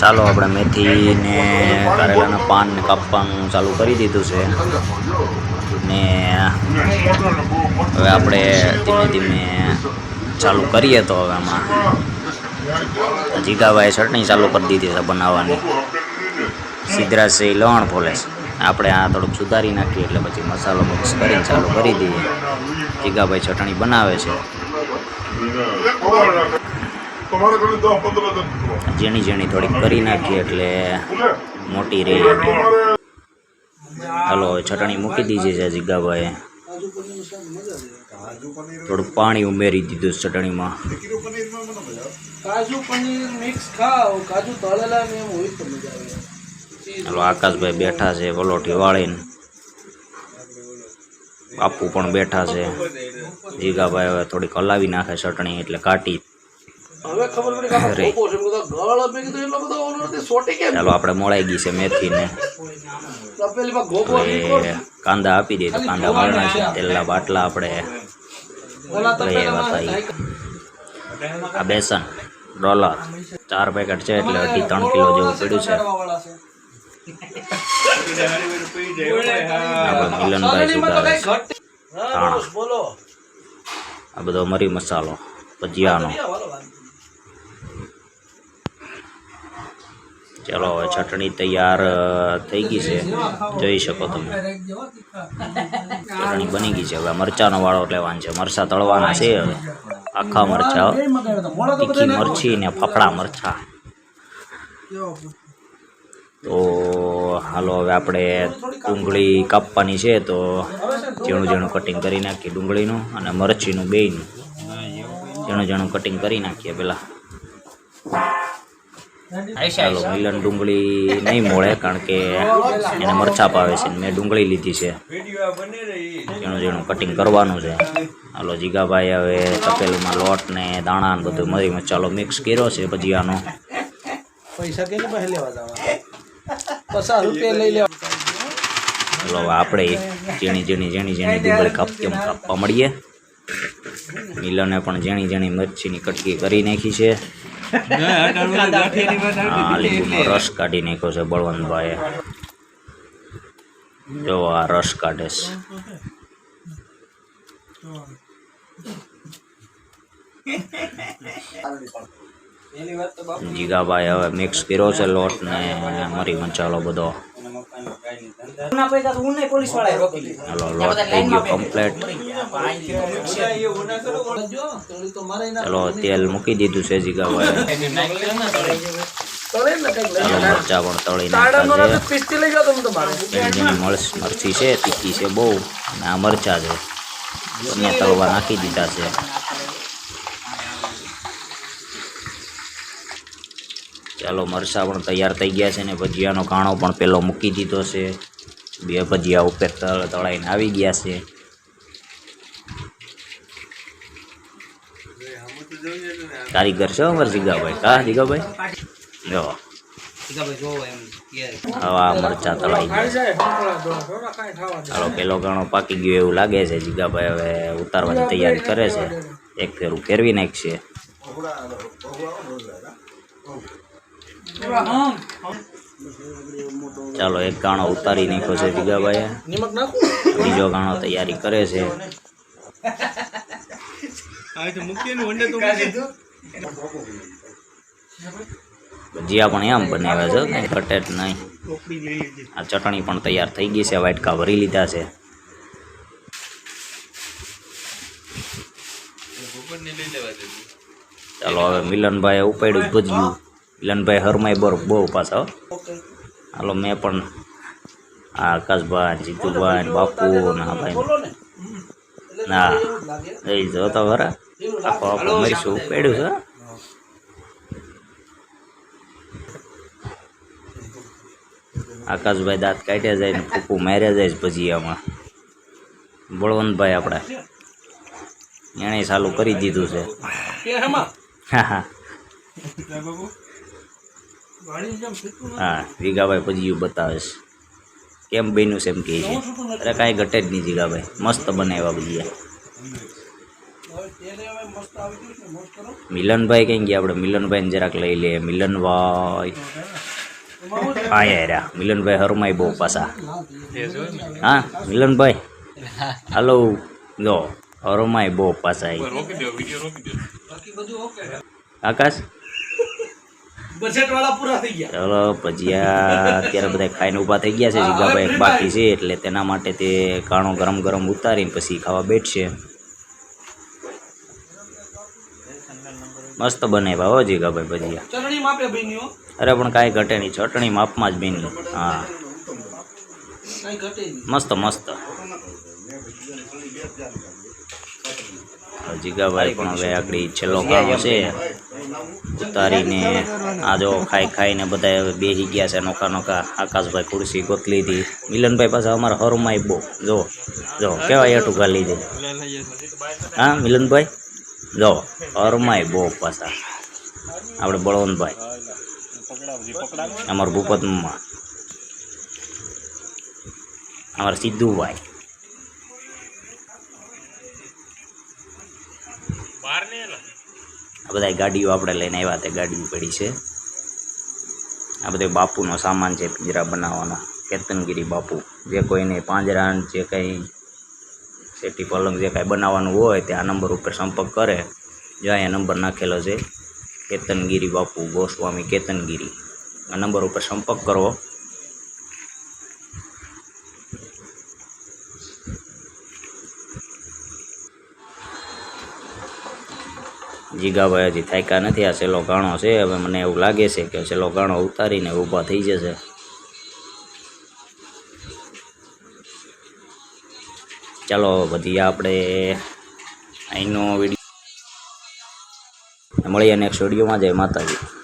ચાલો આપણે મેથી ને કારેલાના પાન ને કાપવાનું ચાલુ કરી દીધું છે. ને હવે આપણે ધીમે ધીમે ચાલુ કરીએ તો હવે આમાં. જીગાભાઈ ચટણી ચાલુ કરી દીધી છે બનાવવાની. સિદ્ધરાજ છે લવણ ફોલે છે. આપણે આ થોડુંક સુધારી નાખીએ એટલે પછી મસાલો મિક્સ કરીને ચાલુ કરી દઈએ. જીગાભાઈ ચટણી બનાવે છે. ઝીણી ઝીણી થોડીક કરી નાખીએ એટલે મોટી રહે ચાલો હવે ચટણી મૂકી દીધી છે જીગાભાઈએ. થોડુંક પાણી ઉમેરી દીધું ચટણીમાં. કાજુ પનીર મિક્સ ખાઓ કાજુ તળેલા ને એમ હોય તો મજા આવે. ચાલો આકાશભાઈ બેઠા છે વલોઠી વાળીને. બાપુ પણ બેઠા છે. જીગાભાઈ હવે થોડીક હલાવી નાખે ચટણી એટલે કાઢી હવે ખબર પડી કે આમાં છે. મેં ગળ મેં કીધું એટલો બધો ઓલો નથી સોટી કેમ? ચાલો આપણે મોળાઈ ગઈ છે મેથી ને માં ગોપો કાંદા આપી દઈએ તો કાંદા મળના છે તેલના બાટલા આપણે. આ બેસન ડોલર ચાર પેકેટ છે એટલે અઢી ત્રણ કિલો જેવું પડ્યું છે. આપણે મિલનભાઈ સુધારે છે. આ બધો મરી મસાલો ભજીયાનો. ચલો, હવે ચટણી તૈયાર થઈ ગઈ છે. જોઈ શકો તમે. ચટણી બની ગઈ છે. હવે મરચાનો વાળો લેવાનો છે. મરચા તળવાના છે હવે. આખા મરચા. તીખી મરચી ને ફફડા મરચા. તો હાલો, હવે આપણે ડુંગળી કાપવાની છે તો ઝીણું ઝીણું કટિંગ કરી નાખીએ ડુંગળીનું અને મરચીનું બેયનું. ઝીણું ઝીણું કટિંગ કરી નાખીએ પહેલાં ચાલો મિલન ડુંગળી નહીં મળે કારણ કે એને મરચા પાવે છે ને મેં ડુંગળી લીધી છે. ઝીણું ઝીણું કટિંગ કરવાનું છે. હાલો જીગાભાઈ હવે તપેલુમાં લોટ ને દાણા ને બધું મરી મસાલો મિક્સ કર્યો છે ભજીયાનો. પૈસા કેની લેવા રૂપિયા લઈ લેવા. ચાલો આપણે ઝીણી ઝીણી ઝીણી ઝીણી ડુંગળી કાપતી એમ કાપવા મળીએ. મિલને પણ ઝીણી ઝીણી મરચીની કટકી કરી નાખી છે. લીંબુનો રસ કાઢી નાખ્યો છે બળવંતભાઈએ જો આ રસ કાઢે છે જીગાભાઈ હવે મિક્સ કર્યો છે લોટ ને મરી મચાલો બધો. હાલો લોટ થઈ ગયો કમ્પ્લેટ તો ચલો તેલ મૂકી દીધું છે જીગાભાઈ મરચા પણ તળી મરચી છે તીખી છે બહુ. અને આ મરચા છે. બંને તળવા નાખી દીધા છે. ચાલો મરચાં પણ તૈયાર થઈ ગયા છે ને ભજીયાનો કાણો પણ પેલો મૂકી દીધો છે. બે ભજીયા ઉપર તળ તળાઈને આવી ગયા છે. કારીગર છે અમારે જીગાભાઈ? કા જીગાભાઈ? જો. હવા મરચા તળાઈ ચાલો પેલો ઘણો પાકી ગયો એવું લાગે છે. જીગાભાઈ હવે ઉતારવાની તૈયારી કરે છે. એક ફેરું ફેરવી નાખશે. ચાલો એક ગાણો ઉતારી નાખ્યો છે જીગાભાઈએ બીજો ગાણો તૈયારી કરે છે. ભજીયા પણ એમ બનાવ્યા છે કંઈ કટેટ નહીં. આ ચટણી પણ તૈયાર થઈ ગઈ છે વાટકા ભરી લીધા છે. ચાલો હવે મિલનભાઈ ઉપાડ્યું ભજ્યું. મિલનભાઈ હરમાય બર બહુ પાછા. હાલો, મેં પણ આકાશભાઈ જીતુભાઈ બાપુ ને ભાઈ ના, એ જો તો ખરા. આખો આખો મરીશું. ઉપાડ્યું છે? આકાશભાઈ દાંત કાઢ્યા જાય ને ફૂફું માર્યા જાય ભજીયામાં. બળવંતભાઈ આપણા. એણે ચાલુ કરી દીધું છે. હા હા. વાળી જેમ હા જીગાભાઈ ભજીયું બતાવે છે. કેમ બન્યું છે એમ કહે છે. અરે કાંઈ ઘટે જ નહીં જીગાભાઈ મસ્ત બનાવ્યા ભજીયા મિલનભાઈ કઈ ગયા? આપણે મિલનભાઈને જરાક લઈ લઈએ મિલનભાઈ? હા યાર મિલનભાઈ હરમાય બહુ પાછા. હા મિલનભાઈ. હલો જો. હરમાઈ બહુ ઓકે આકાશ બજેટ વાળા પૂરા થઈ ગયા ચલો ભજીયા અત્યારે બધા ખાઈને ઊભા થઈ ગયા છે જીગાભાઈ એક બાકી છે એટલે તેના માટે તે કાણો ગરમ ગરમ ઉતારીને પછી ખાવા બેઠશે મસ્ત બનાવ્યા હો જીગાભાઈ ભજીયા ચટણી માપે બન્યો અરે પણ કાંઈ ઘટે નહીં ચટણી માપમાં જ બેની હા મસ્ત મસ્ત જીગાભાઈ પણ હવે આગળ છેલ્લો કાળો છે. ઉતારીને આ જો ખાઈ ખાઈને બધા હવે બેસી ગયા છે નોકા નોકા આકાશભાઈ ખુરશી ગોત લીધી મિલનભાઈ પાસે અમારા હરમાય બહુ જો જો કેવા એટું ઘા લીધી હા, મિલનભાઈ? જો હરમાય બહુ પાછા. આપણે બળવંતભાઈ. અમારા ભૂપતમાં. અમારા સિદ્ધુભાઈ. આ બધા ગાડીઓ આપણે લઈને આવ્યા તે ગાડીઓ પડી છે. આ બધો બાપુનો સામાન છે પિંજરા બનાવવાનો, કેતનગીરી બાપુ. જે કોઈને પાંજરા જે કંઈ સેટી પલંગ જે કાંઈ બનાવવાનું હોય તે આ નંબર ઉપર સંપર્ક કરે. જો અહીંયા નંબર નાખેલો છે, કેતનગીરી બાપુ ગોસ્વામી કેતનગીરી. આ નંબર ઉપર સંપર્ક કરવો જીગાભાઈ હજી થાક્યા નથી. આ છેલ્લો ગાણો છે. હવે મને એવું લાગે છે કે છેલ્લો ગાણો ઉતારીને ઊભા થઈ જશે. ચાલો, બધી આપણે અહીંનો વીડિયો મળીએ નેક્સ્ટ વિડીયોમાં. જય માતાજી.